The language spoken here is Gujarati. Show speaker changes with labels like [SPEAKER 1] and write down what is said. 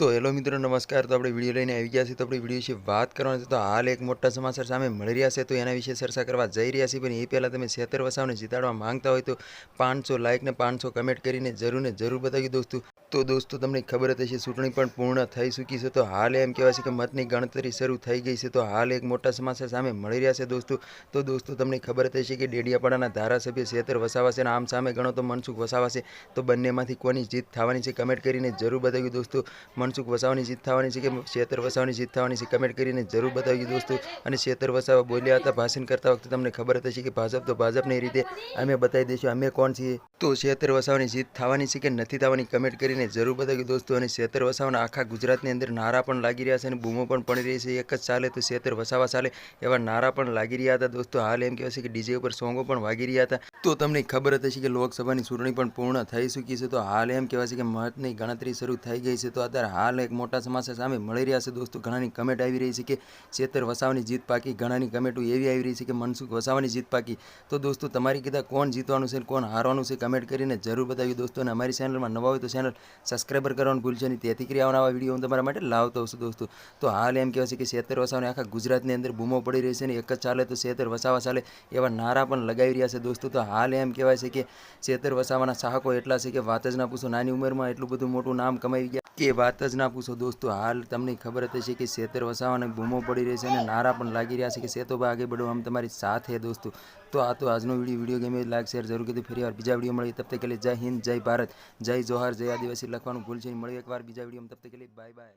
[SPEAKER 1] તો હેલો મિત્રો, નમસ્કાર. તો આપણે વીડિયો લઈને આવી ગયા છીએ. તો આપણે વીડિયો વિશે વાત કરવાની છે તો હાલ એક મોટા સમાચાર સામે મળી રહ્યા છે. તો એના વિશે ચર્ચા કરવા જઈ રહ્યા છીએ, પણ એ પહેલાં તમે છેતર વસાવને જીતાડવા માંગતા હોય તો પાંચસો લાઇક ને પાંચસો કમેન્ટ કરીને જરૂર ને જરૂર બતાવી દોસ્તો. તો દોસ્તો, તમને ખબર હતી છે ચૂંટણી પણ પૂર્ણ થઈ ચૂકી છે. તો હાલ એમ કહેવાય છે કે મતની ગણતરી શરૂ થઈ ગઈ છે. તો હાલ એક મોટા સમાચાર સામે મળી રહ્યા છે દોસ્તો. તો દોસ્તો, તમને ખબર હતી હશે કે ડેડિયાપાડાના ધારાસભ્ય છેતર વસાવા છે અને આમ સામે ગણો તો મનસુખ વસાવા છે તો બંનેમાંથી કોની જીત થવાની છે કમેન્ટ કરીને જરૂર બતાવ્યું દોસ્તો. મનસુખ વસાવાની જીત થવાની છે કે શેતર વસાવાની જીત થવાની છે? કમેન્ટ કરીને જરૂર બતાવી દોસ્તો. અને શેતર વસાવા બોલ્યા હતા ભાષણ કરતા વખતે તમને ખબર હતી કે ભાજપ તો ભાજપની રીતે અમે બતાવી દઈશું. અમે કોણ છીએ? તો શેતર વસાવાની જીત થવાની છે કે નથી થવાની કમેન્ટ કરીને જરૂર બતાવ્યું દોસ્તો. અને શેતર વસાવાના આખા ગુજરાતની અંદર નારા પણ લાગી રહ્યા છે અને બૂમો પણ પડી રહી છે. એક જ ચાલે તો શેતર વસાવા ચાલે એવા નારા પણ લાગી રહ્યા હતા દોસ્તો. હાલ એમ કહેવાય છે કે ડીજે ઉપર સોંગો પણ વાગી રહ્યા હતા. તો તમને ખબર હતી કે લોકસભાની ચૂંટણી પણ પૂર્ણ થઈ ચૂકી છે. તો હાલ એમ કહેવાય છે કે મતની ગણતરી શરૂ થઈ ગઈ છે. તો અત્યારે હાલ એક મોટા સમાચાર સામે મળી રહ્યા છે દોસ્તો. ઘણાની કમેન્ટ આવી રહી છે કે શેતર વસાવાની જીત પાકી. ઘણાની કમેન્ટો એવી આવી રહી છે કે મનસુખ વસાવાની જીત પાકી. તો દોસ્તો તમારી કીધા કોણ જીતવાનું છે કોણ હારવાનું છે કમેન્ટ કરીને જરૂર બતાવ્યું દોસ્તો. અને અમારી ચેનલમાં નવા હોય તો ચેનલ સબસ્ક્રાઈબર કરવાનું ભૂલશો નહીં. તેથી કરી આવવાના વીડિયો હું તમારા માટે લાવતો હશું દોસ્તો. તો હાલ એમ કહેવાય છે કે શેતર વસાવાને આખા ગુજરાતની અંદર બૂમો પડી રહી છે ને એક જ ચાલે તો શેતર વસાવા ચાલે એવા નારા પણ લગાવી રહ્યા છે દોસ્તો. તો હાલ એમ કહેવાય છે કે શેતર વસાવાના ચાહકો એટલા છે કે વાત જ ના પૂછો. નાની ઉંમરમાં એટલું બધું મોટું નામ કમાઈ ગયા કે વાત જ ના પૂછો દોસ્તો. હાલ તમને ખબર જ છે કે શેતર વસાવાને બૂમો પડી રહી છે અને નારા પણ લાગી રહ્યા છે કે સેતોબા આગળ બઢો આમ તમારી સાથ દોસ્તો. તો આ તો આજનો વીડિયો વીડિયો ગમે લાઈક શેર જરૂર કીધું ફરી વાર બીજા વીડિયો મળી તબ તક જય હિન્દ, જય ભારત, જય જોહાર, જય આદિવાસી લખવાનું ભૂલ છે મળીએ એકવાર બીજા વીડિયો તબ તક કે બાય બાય.